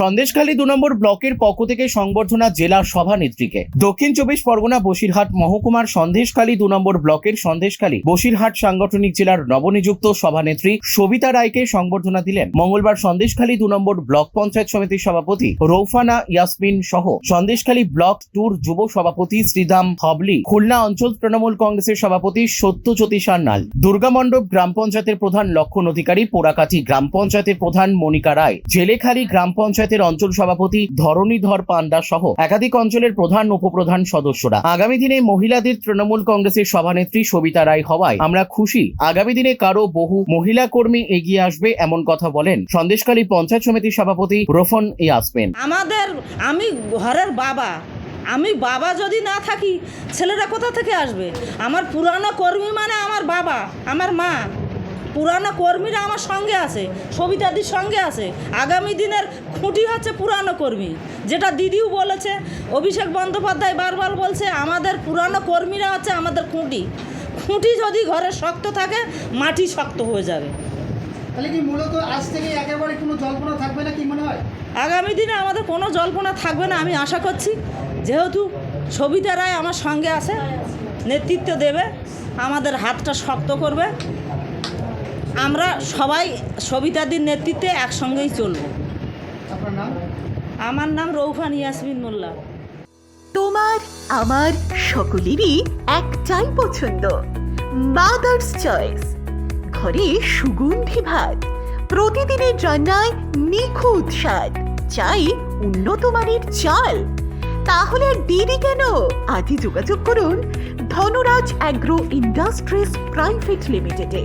সন্দেশখালী দু নম্বর ব্লকের পক্ষ থেকে সংবর্ধনা জেলা সভানেত্রীকে। দক্ষিণ চব্বিশ পরগনা বসিরহাট মহকুমার সন্দেশখালী দু নম্বর ব্লকের সন্দেশখালী বসিরহাট সাংগঠনিক জেলার নবনিযুক্ত সভানেত্রী সবিতা রায়কে সংবর্ধনা দিলেন। মঙ্গলবার সন্দেশখালী দু নম্বর ব্লক পঞ্চায়েত সমিতির সভাপতি রৌফানা ইয়াসমিন সহ সন্দেশখালী ব্লক ট্যুর যুব সভাপতি শ্রীধাম হবলি, খুলনা অঞ্চল তৃণমূল কংগ্রেসের সভাপতি সত্যজ্যোতি সান্যাল দুর্গামণ্ডপ গ্রাম পঞ্চায়েতের প্রধান লক্ষণ অধিকারী পোড়াকাঠি গ্রাম পঞ্চায়েতের প্রধান মনিকা রায়, জেলেখালী গ্রাম পঞ্চায়েতের অঞ্চল সভাপতি ধরণীধর পান্ডা সহ একাধিক অঞ্চলের প্রধান উপপ্রধান সদস্যরা। আগামী দিনে মহিলাদের তৃণমূল কংগ্রেসের সভানেত্রী সবিতা রায় হওয়ায় আমরা খুশি। আগামী দিনে কারও বহু মহিলা কর্মী এগিয়ে আসবে এমন কথা বলেন সন্দেশকালী পঞ্চায়েত সমিতির সভাপতি রোফন ইয়াসমিন। আমাদের, আমি ঘরের বাবা। আমি বাবা যদি না থাকি, ছেলেরা কোথা থেকে আসবে? আমার পুরানো কর্মী মানে আমার বাবা, আমার মা। পুরানো কর্মীরা আমার সঙ্গে আছে সবিতাদির সঙ্গে আছে। আগামী দিনের খুঁটি হচ্ছে পুরানো কর্মী। যেটা দিদিও বলেছে অভিষেক বন্দ্যোপাধ্যায় বারবার বলছে আমাদের পুরানো কর্মীরা হচ্ছে আমাদের খুঁটি। খুঁটি যদি ঘরে শক্ত থাকে মাটি শক্ত হয়ে যাবে। তাহলে কি মূলত আজ থেকে একেবারে কোনো জল্পনা থাকবে না কি মনে হয়? আগামী দিনে আমাদের কোনো জল্পনা থাকবে না আমি আশা করছি। যেহেতু সবিতা রায় আমার সঙ্গে আছে নেতৃত্ব দেবে আমাদের হাতটা শক্ত করবে। আমরা সবাই সবিতাদির নেতৃত্বে একসঙ্গেই চলব। আমার নাম রৌফান ইয়াসমিন মোল্লা। তোমার আমার সকলেরই একটাই পছন্দ মাদার্স চয়েস ঘরে সুগন্ধি ভাত প্রতিদিনের রান্নায় নিখুঁত স্বাদ চাই উন্নত মানের চাল। তাহলে আর দেরি কেন? আজই যোগাযোগ করুন ধনরাজ অ্যাগ্রো ইন্ডাস্ট্রিজ প্রাইভেট লিমিটেডে।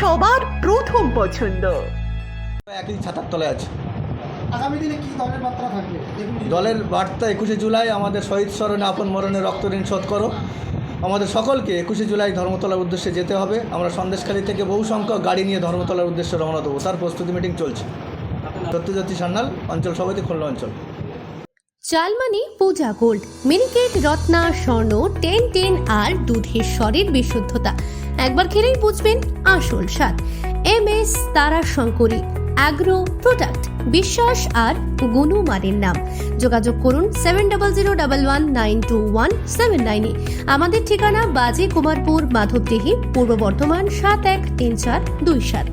সবার প্রথম পছন্দ। একই ছাতার তলে আছে। আগামী দিনে কি দলের মাত্রা থাকবে? দলের বার্তা একুশে জুলাই আমাদের শহীদ স্মরণে আপন মরণে রক্ত ঋণ শোধ করো। আমাদের সকলকে একুশে জুলাই ধর্মতলার উদ্দেশ্যে যেতে হবে। আমরা সন্দেশখালী থেকে বহু সংখ্যক গাড়ি নিয়ে ধর্মতলার উদ্দেশ্যে রওনা দেবো। তার প্রস্তুতি মিটিং চলছে। সত্যজ্যোতি সান্যাল অঞ্চল সভাপতি খুলনা অঞ্চল। চালমানি Puja gold Miniket Ratna Swarna ten ten আর দুধের স্বরের বিশুদ্ধতা। একবার খেলেই বুঝবেন আসল স্বাদ। এম এস তারা শঙ্করী অ্যাগ্রো প্রোডাক্ট বিশ্বাস আর গুণমানের নাম। যোগাযোগ করুন seven double zero double one nine two one seven নাইনে আমাদের ঠিকানা বাজে কুমারপুর, মাধবদেহি, পূর্ব বর্ধমান সাত এক তিন চার দুই সাত।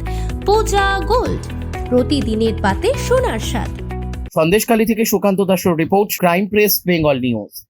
পূজা গোল্ড, প্রতিদিনের পাতে সোনার স্বাদ। সন্দেশখালী থেকে সুকান্ত দাসের report, crime press, Bengal news.